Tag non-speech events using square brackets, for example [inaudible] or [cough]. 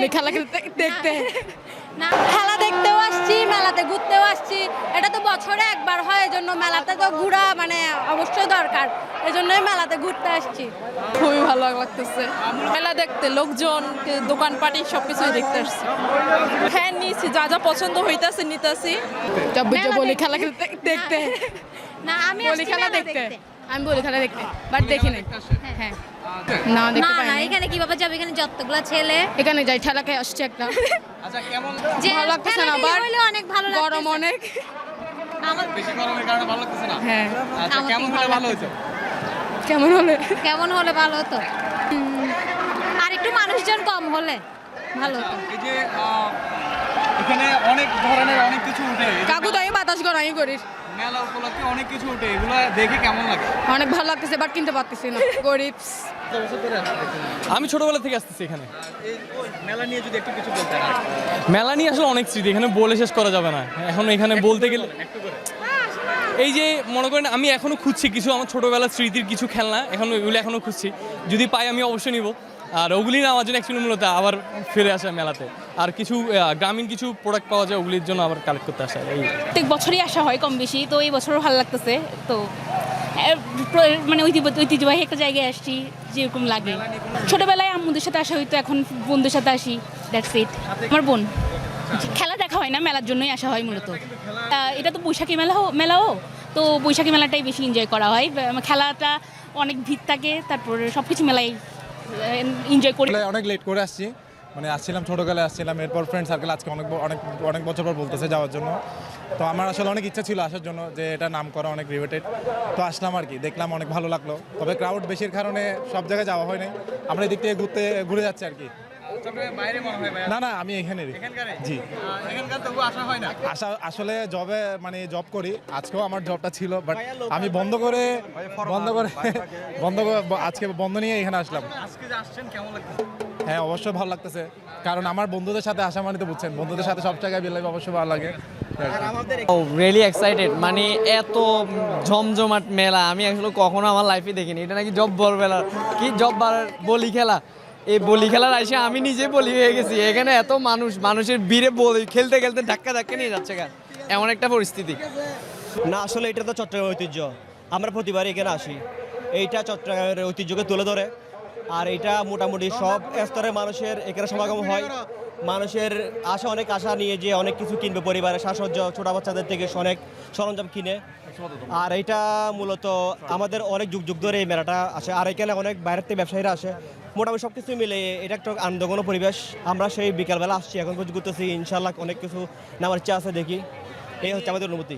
বলি খেলা খেলতে দেখতে না খেলা দেখতেও আসছি মেলাতে ঘুরতেও আসছি। এটা তো বছরে একবার হয় এজন্য মেলাতে তো ঘোরা মানে অবশ্যই দরকার। এজন্যই মেলাতে ঘুরতে আসছি। খুবই ভালো লাগতেছে। মেলা দেখতে লোকজন দোকানপাটি সবকিছুই দেখতে আসছে। হ্যাঁ নিয়েছি যা যা পছন্দ হইতাছে নিতেছি। বলি খেলা খেলতে দেখতে। না আমি বলি খেলা দেখতে। আমি বলি খেলা দেখতে। বাট দেখি নাই হ্যাঁ। না না না এখানে কীভাবে যাবে? এখানে যতগুলো ছেলে। এখানে যাই ঠেলা খেয়ে আসছে একটা। আচ্ছা কেমন? ভালো লাগতেছে না, দেখে অনেক ভালো গরম অনেক। আমার বেশি গরমের কারণে ভালো লাগতেছে না? হ্যাঁ। আচ্ছা কেমন হলে ভালো ভালো হতো কেমন হলে? কেমন হলে ভালো হতো? আর একটু মানুষজন কম হলে ভালো হতো। এই যে এখানে অনেক ধরনের অনেক কিছু উঠে এই যে কাকু তো আমি বাতাস মেলা উপলক্ষে অনেক কিছু উঠে এগুলো দেখে কেমন লাগে? অনেক ভালো লাগতেছে বাট কিনতে পারতেছি না। [laughs] গরিব? আমি ছোটবেলা থেকে আসতেছি এখানে। মেলা নিয়ে যদি একটু কিছু একটু। মেলা নিয়ে আসলে অনেক স্মৃতি এখানে বলে শেষ করা যাবে না। এখন এখানে বলতে গেলে এই যে মনে করেন আমি এখনও খুঁজছি কিছু আমার ছোটবেলার স্মৃতির কিছু খেলনা এখন ওইগুলো এখনও খুঁজছি। যদি পাই আমি অবশ্যই নিব। আর ওগুলি নেওয়ার জন্য অ্যাকচুয়ালি মূলত আবার ফিরে আসা মেলাতে। আর কিছু গ্রামীণ কিছু প্রোডাক্ট পাওয়া যায়, ওগুলির জন্য আবার কালেক্ট করতে আসা। এই প্রত্যেক বছরই আসা হয় কম বেশি, তো এই বছরও ভালো লাগতেছে। তো মানে ঐতিহ্য- ঐতিহ্যবাহী একটা জায়গায় আসছি, যেরকম লাগে। ছোটবেলায় আম্মুদের সাথে আসা হইতো, এখন বন্ধুদের সাথে আসি। দ্যাটস ইট আমার বোন। খেলা দেখা হয় না, মেলার জন্যই আসা হয় মূলত। এটা তো বৈশাখী মেলা মেলাও। তো বৈশাখী মেলাটাই বেশি এনজয় করা হয়। খেলাটা অনেক ভিড় থাকে, তারপরে সব কিছু মেলায় এনজয় করি। অনেক লেট করে আসছি। মানে আসছিলাম ছোটোবেলায় আসছিলাম, এরপর ফ্রেন্ড সার্কেল আজকে অনেক অনেক অনেক বছর পর বলতেছে যাওয়ার জন্য। তো আমার আসলে অনেক ইচ্ছা ছিল আসার জন্য যে এটা নাম করা অনেক রিলেটেড তো আসলাম আর কি, দেখলাম অনেক ভালো লাগল। তবে ক্রাউড বেশির কারণে সব জায়গায় যাওয়া হয়নি। আমরা এদিক থেকে ঘুরতে, ঘুরে যাচ্ছি আর কি। চট্টগ্রামের বাইরে মনে হয় ভাই না না আমি এখানকারে জি হয় আসা আসলে জবে মানে জব করি। আজকেও আমার জবটা ছিল বাট আমি বন্ধ করে বন্ধ করে [laughs] বন্ধ করে আজকে বন্ধ নিয়ে এখানে আসলাম। আজকে যে আসছেন কেমন লাগতেছে? হ্যাঁ অবশ্যই ভালো লাগতেছে। কারণ আমার বন্ধুদের সাথে আসা মানে তো বুঝছেন বন্ধুদের সাথে সব জায়গায় বেরলে অবশ্যই ভালো লাগে। ও রিয়েলি এক্সাইটেড মানে এত জমজমাট মেলা আমি আসলে কখনো আমার লাইফে দেখিনি। এটা নাকি জব বল মেলা কি জব বলি খেলা? এই বলি খেলার আসে আমি নিজে বলি হয়ে গেছি। এখানে এত মানুষ, মানুষের ভিড়ে বলি, খেলতে খেলতে ধাক্কা ধাক্কা নিয়ে যাচ্ছে গা। এমন একটা পরিস্থিতি। না, আসলে এটা তো চট্টগ্রামের ঐতিহ্য। আমরা প্রতিবার এখানে আসি। এইটা চট্টগ্রামের ঐতিহ্যকে তুলে ধরে। আর এটা মোটামুটি সব স্তরের মানুষের এখানে সমাগম হয়। মানুষের আশা, অনেক আশা নিয়ে যে অনেক কিছু কিনবে পরিবারের সাজসজ্জ ছোট বাচ্চাদের থেকে অনেক সরঞ্জাম কিনে। আর এটা মূলত আমাদের অনেক যুগ যুগ ধরে এই মেলাটা আসে। আর এখানে অনেক বাইরের থেকে ব্যবসায়ীরা আসে। মোটামুটি সব কিছু মিলে এটা একটা আনন্দঘন পরিবেশ। আমরা সেই বিকালবেলা আসছি, এখন করতেছি ইনশাল্লাহ অনেক কিছু নামার ইচ্ছা আছে দেখি। এই হচ্ছে আমাদের অনুভূতি।